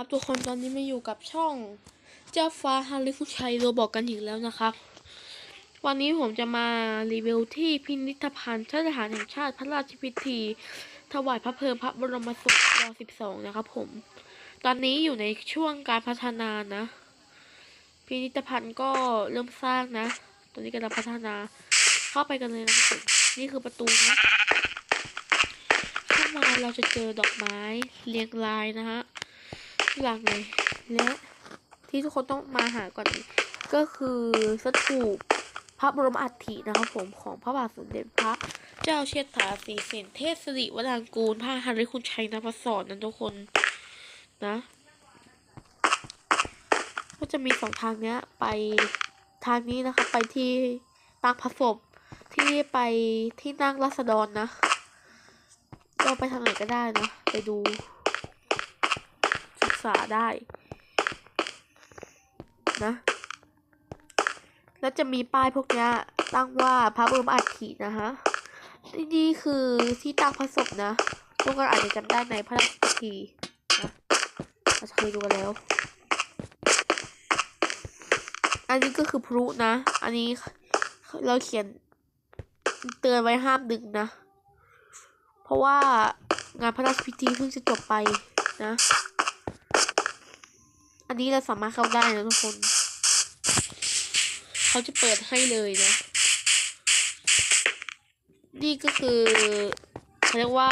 ครับทุกคนตอนนี้มาอยู่กับช่อง เจ้าฟ้าฮาริฟุชัยโรบอกกันอีกแล้วนะครับ วันนี้ผมจะมารีวิวที่พิพิธภัณฑ์ชาติทหารแห่งชาติพระราชพิธี ถวายพระเพลิงพระบรมศพรอ12 นะครับผม ตอนนี้อยู่ในช่วงการพัฒนานะ พิพิธภัณฑ์ก็เริ่มสร้างนะ ตอนนี้กำลังพัฒนาเข้าไปกันเลยนะครับผมนี่คือประตูนะเข้ามาเราจะเจอดอกไม้เรียงรายนะฮะ หลังเลยและที่ทุกคนต้องมาหาก่อนก็คือสถูปพระบรมอัฐินะครับผมของพระบาทสมเด็จพระ เจ้าเชษฐาสีเสนเทพสิริวรางกูลพระหฤคุณชัยนภศรนั้นทุกคนนะ ก็จะมีสองทางเนี้ย ไปทางนี้นะคะไปที่ตั้งพระศพที่ไปที่นั่งรัษฎรนะ ก็ไปทางไหนก็ได้นะ ไปดู ษาได้ นะ แล้วจะมีป้ายพวกนี้ตั้งว่าพระบรมอัฐินะฮะนี่นี่คือที่ตั้งพระศพนะทุกคนอาจจะจำได้ในพระราชพิธีนะเราเคยดูกันแล้ว อันนี้ก็คือพลุนะ อันนี้เราเขียนเตือนไว้ห้ามดึงนะ เพราะว่างานพระราชพิธีเพิ่งจะจบไปนะ อันนี้เราสามารถเข้าได้นะทุกคน เขาจะเปิดให้เลยนะ นี่ก็คือเขาเรียกว่า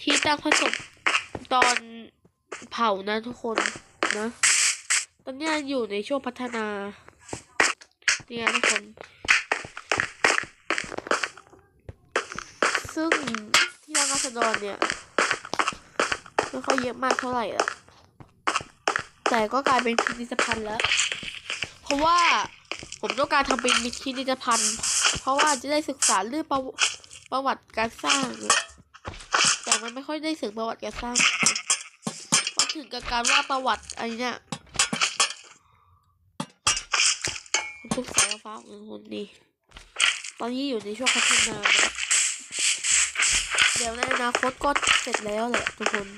ที่ตั้งพระศพตอนเผานะทุกคนนะ ตอนนี้อยู่ในช่วงพัฒนาเนี่ยทุกคน ซึ่งที่ร้านราษฎรเนี่ยไม่ค่อยเยอะมากเท่าไหร่ละ แต่ก็กลายเป็นพิพิธภัณฑ์แล้ว เพราะว่าผมต้องการทำเป็นพิพิธภัณฑ์ เพราะว่าจะได้ศึกษาเรื่องประประวัติการสร้าง แต่มันไม่ค่อยได้ถึงประวัติการสร้างมันถึงกับการว่าประวัติอะไรเนี่ยทุกสายฟ้าของคนนี้ตอนนี้อยู่ในช่วงพัฒนานะเดี๋ยวในอนาคตก็เสร็จแล้วแหละทุกคน